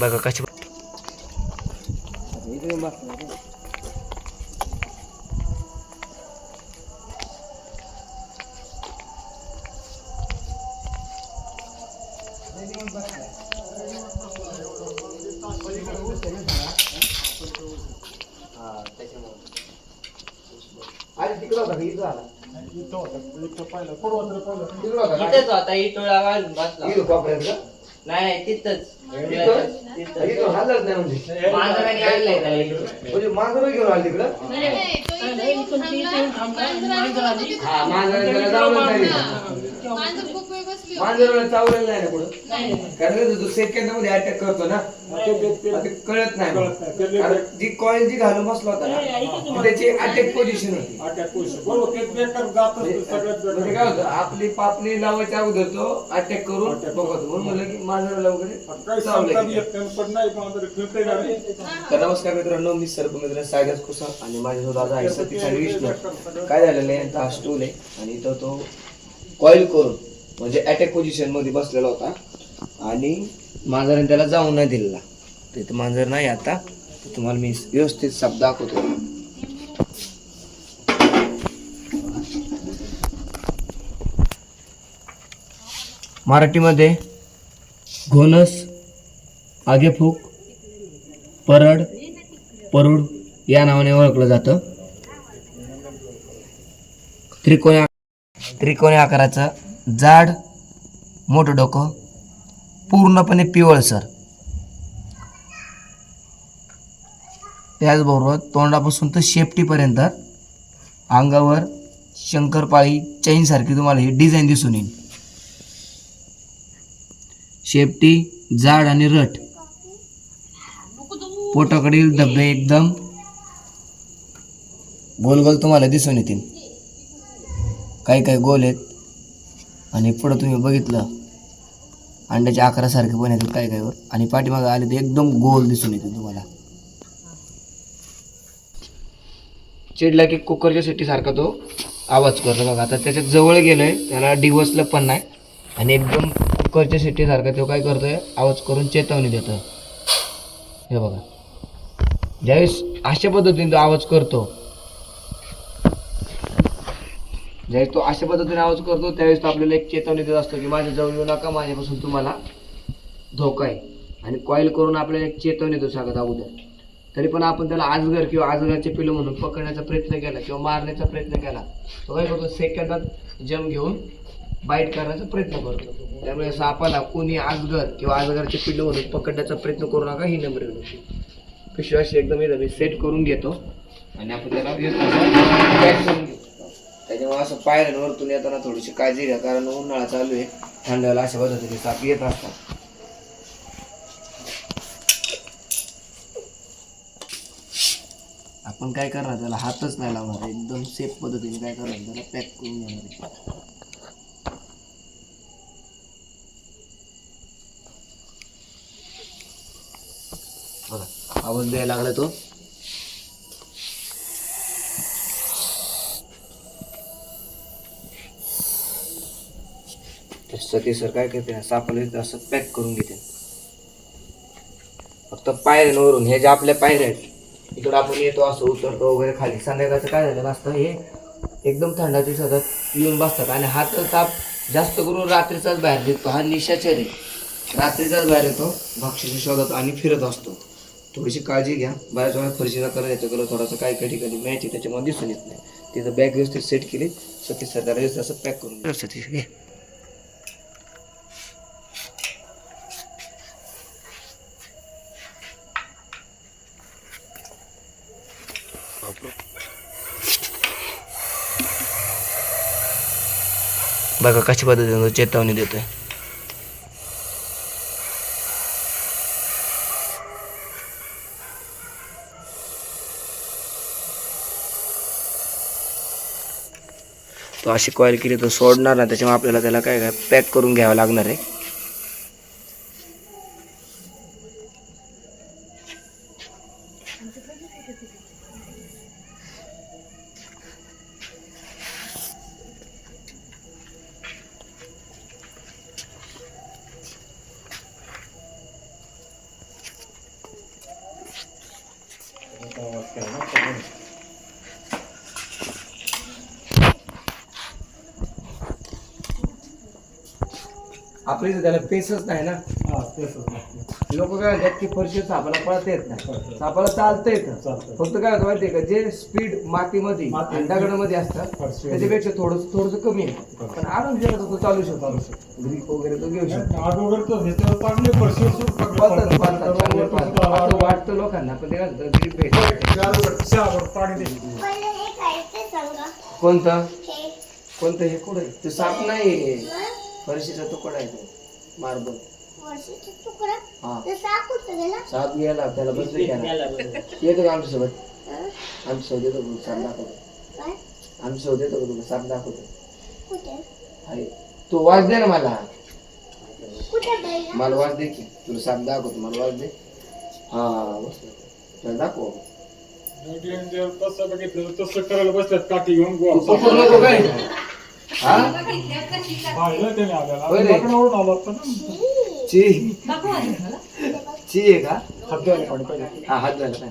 बघा कशी इथंच होता इटोळा घालून बसला. नाही नाही तिथंच. तिथंच. मांजराने आणलंय त्याला इथं. मांजर घेऊन आली तिकडं हा त्याला नाही मांजर खूप वेळ बसली चावलेलं नाही ना कुठं कारण तो सेकंडमध्ये अटॅक करतो ना. ते कळत नाही. कारण जी कॉईल जी घालून बसला होता ना ती त्याची अटॅक पोझिशन होती. म्हणजे काय होतं आपली पापणी लावायच्या अगोदर तो अटॅक करून बघतो म्हणून म्हणलं की मांजराला वगैरे. तर नमस्कार मित्रांनो मी सर्व मित्र सायदास कुसा आणि माझ्यासोबत आज आहे सतीश आणि विष्णू. काय झालेलं आहे? यांचा हा स्टूल आहे. आणि इथं तो कॉईल करून म्हणजे अटॅक पोझिशनमध्ये बसलेला होता. आणि मांजराने त्याला जाऊन नाही दिलेला. तर मांजर नाही आता. तुम्हाला मी व्यवस्थित साप दाखवतो. मराठीमध्ये घोणस आगेफूक परड परुड या नावाने ओळखलं जातं. त्रिकोणी त्रिकोणी आकाराचं जाड मोठं डोकं पूर्णपणे पिवळसर त्याचबरोबर तोंडापासून तर शेपटीपर्यंत अंगावर शंकरपाळी चैनसारखी तुम्हाला ही डिझाईन दिसून येईल. शेपटी जाड आणि रट. पोटाकडील डबे एकदम गोल गोल तुम्हाला दिसून येतील. काही काही गोल आहेत. आणि पुढं तुम्ही बघितलं अंड्याच्या आकारासारखे पण येतात काही काहीवर आणि पाठीमागं आले ते एकदम गोल दिसून येते तुम्हाला. चिडला की कुकरच्या सिटीसारखा तो आवाज करतो बघा. आता त्याच्याजवळ गेलोय त्याला डिवसलं पण नाही. आणि एकदम कुकरच्या सिटीसारखा तो काय करतोय? आवाज करून चेतवणी देतो. हे बघा. ज्यावेळेस अशा पद्धतीने तो आवाज करतो ज्यावेळेस तो अशा पद्धतीने आवाज करतो त्यावेळेस तो आपल्याला एक चेतवणी देत असतो की माझ्या जवळ येऊ नका माझ्यापासून तुम्हाला धोका आहे. आणि कॉईल करून आपल्याला एक चेतवणी देतो सांगत अगोदर. तरी पण आपण त्याला आजगर किंवा आजगरचे पिलं म्हणून पकडण्याचा प्रयत्न केला किंवा मारण्याचा प्रयत्न केला तो काय करतो सेकंदात जम घेऊन बाईट करण्याचा प्रयत्न करतो. त्यामुळे सापाला कोणी आजगर किंवा आजगरचे पिल्लू म्हणून पकडण्याचा प्रयत्न करू नका ही नंबर विनंती. पिशवी अशी एकदम मी सेट करून घेतो. आणि आपण त्याला करून घेतो. त्याच्यामुळे असं पायऱ्यांवरतून येताना थोडीशी काळजी घ्या कारण उन्हाळा चालू आहे. थंडाला अशा पद्धतीने साप येत असतात. आपण काय करणार त्याला हातच नाही लावणार. एकदम सेफ पद्धतीने काय करणार त्याला पॅक करून घेणार बघा आवाज द्यायला लागला तो. तर सती सर काय करते सापाला इथं असं पॅक करून घेते. फक्त पायऱ्यांवरून हे जे आपल्या पायऱ्या आहेत इकडं आपण येतो असं उतरतो वगैरे खाली. संध्याकाळचं काय झालं नसतं हे एकदम थंडाची सतत येऊन बसतात आणि हा तर ताप जास्त करून रात्रीचाच बाहेर निघतो. हा निशाचर आहे. रात्रीचाच बाहेर येतो भक्ष्याच्या शोधात आणि फिरत असतो. थोडीशी काळजी घ्या. बऱ्याच वेळा फरशीचा कलर याचा कलर थोडासा काही काही ठिकाणी मॅच आहे त्याच्यामध्ये दिसून येत नाही. तिथं बॅग व्यवस्थित सेट केली सतीश सर त्याला व्यवस्थित असं पॅक करून सतीश घे. बघा कशा पद्धतीनं चेतावणी देतोय. तो अशी कॉईल केली तो सोडणार ना त्याच्यामुळे आपल्याला त्याला काय काय पॅक करून घ्यावं लागणार आहे. आपल्या इथं त्याला पेसच नाही ना? लोक काय म्हणतात की फरशी सापाला पळता येत नाही. सापाला चालता येतं. चालतं. फक्त काय होतं माहितीये का? जे स्पीड मातीमध्ये माती. आणि दगडामध्ये असतात फरशी. त्याच्यापेक्षा थोडस थोडस कमी आहे. पण आराम जरा तो चालू शकतो. ग्रीक वगैरे तो घेऊ शकतो अगोदर तर ह्याच्यावर चांगले फरशी असून चांगले पळतात पळतात. पळतात. चांगले वर पळतात तो असं आला. वाटतं. लोकांना पण ते काय होतं ग्रीप भेटत चार चहावर पाणी दे. पहिले हे काय ते सांगा? कोणतं? हे. कोणतं? हे कुठं आहे? ते साप नाही फरशीचा तुकडा आहे तो मार्बल. वर्षाचा तुकडा? हा. तर साप कुठं गेला साप गेला त्याला बसले येतो का आमच्यासोबत आमच्यासोबत येतो का? साप दाखवतो. काय? आमच्यासोबत येतो का तुला साप दाखवतो. कुठे? तू वाच दे ना मला. कुठे मला वाच दे की तुला साप दाखवतो मला वाच दे. हा बस. त्याला दाखव. तसं बघितलं तसं करायला बसल्यात काठी घेऊन तू गोवा पकडू नको काय? हा? पाहिलं त्याने आपल्याला. होय रे. लग्नावरून आला होता ना. ची. ची आहे का? हात द्यायला पाणी पाहिजे. हा हात झाला काय